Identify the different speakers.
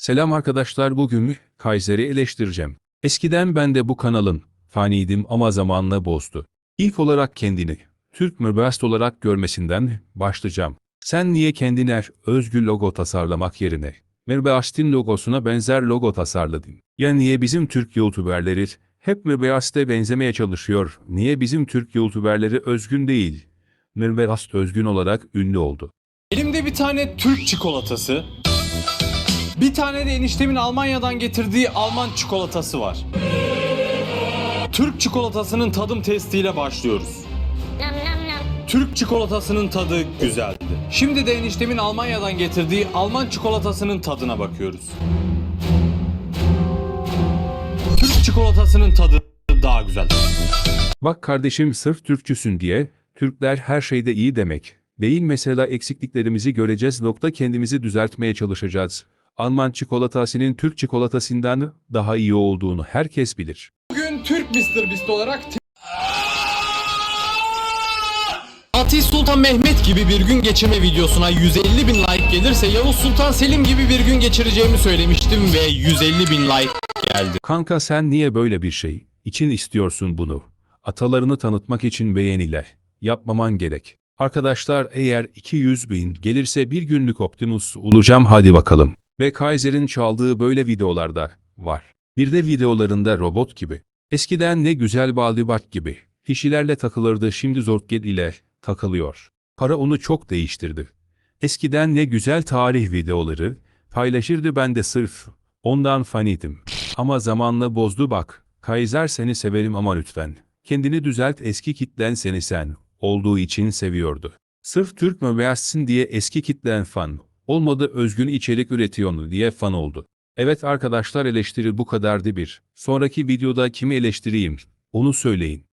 Speaker 1: Selam arkadaşlar bugün Kaiser'i eleştireceğim. Eskiden ben de bu kanalın faniydim ama zamanla bozdu. İlk olarak kendini Türk Mürbast olarak görmesinden başlayacağım. Sen niye kendine özgü logo tasarlamak yerine Mürbast'in logosuna benzer logo tasarladın? Ya niye bizim Türk YouTuberleri hep Mürbast'e benzemeye çalışıyor? Niye bizim Türk YouTuberleri özgün değil? Mürbast özgün olarak ünlü oldu.
Speaker 2: Elimde bir tane Türk çikolatası. Bir tane de eniştemin Almanya'dan getirdiği Alman çikolatası var. Türk çikolatasının tadım testiyle başlıyoruz. Türk çikolatasının tadı güzeldi. Şimdi de eniştemin Almanya'dan getirdiği Alman çikolatasının tadına bakıyoruz. Türk çikolatasının tadı daha güzel.
Speaker 1: Bak kardeşim sırf Türkçüsün diye, Türkler her şeyde iyi demek. Değil mesela eksikliklerimizi göreceğiz nokta kendimizi düzeltmeye çalışacağız. Alman çikolatasının Türk çikolatasından daha iyi olduğunu herkes bilir.
Speaker 2: Bugün Türk Mr. Beast olarak Fatih Sultan Mehmet gibi bir gün geçirme videosuna 150 bin like gelirse Yavuz Sultan Selim gibi bir gün geçireceğimi söylemiştim ve 150 bin like geldi.
Speaker 1: Kanka sen niye böyle bir şey için istiyorsun bunu? Atalarını tanıtmak için beğeniler. Yapmaman gerek. Arkadaşlar eğer 200 bin gelirse bir günlük Optimus olacağım hadi bakalım. Ve Kaiser'in çaldığı böyle videolarda var. Bir de videolarında robot gibi. Eskiden ne güzel baldibat gibi. Kişilerle takılırdı şimdi Zortged ile takılıyor. Para onu çok değiştirdi. Eskiden ne güzel tarih videoları paylaşırdı ben de sırf ondan faniydim. Ama zamanla bozdu bak. Kaiser seni severim ama lütfen. Kendini düzelt eski kitlen seni sen olduğu için seviyordu. Sırf Türk mübeyazsın diye eski kitlen fan olmadı özgün içerik üretiyordu diye fan oldu. Evet arkadaşlar eleştiri bu kadardı bir. Sonraki videoda kimi eleştireyim onu söyleyin.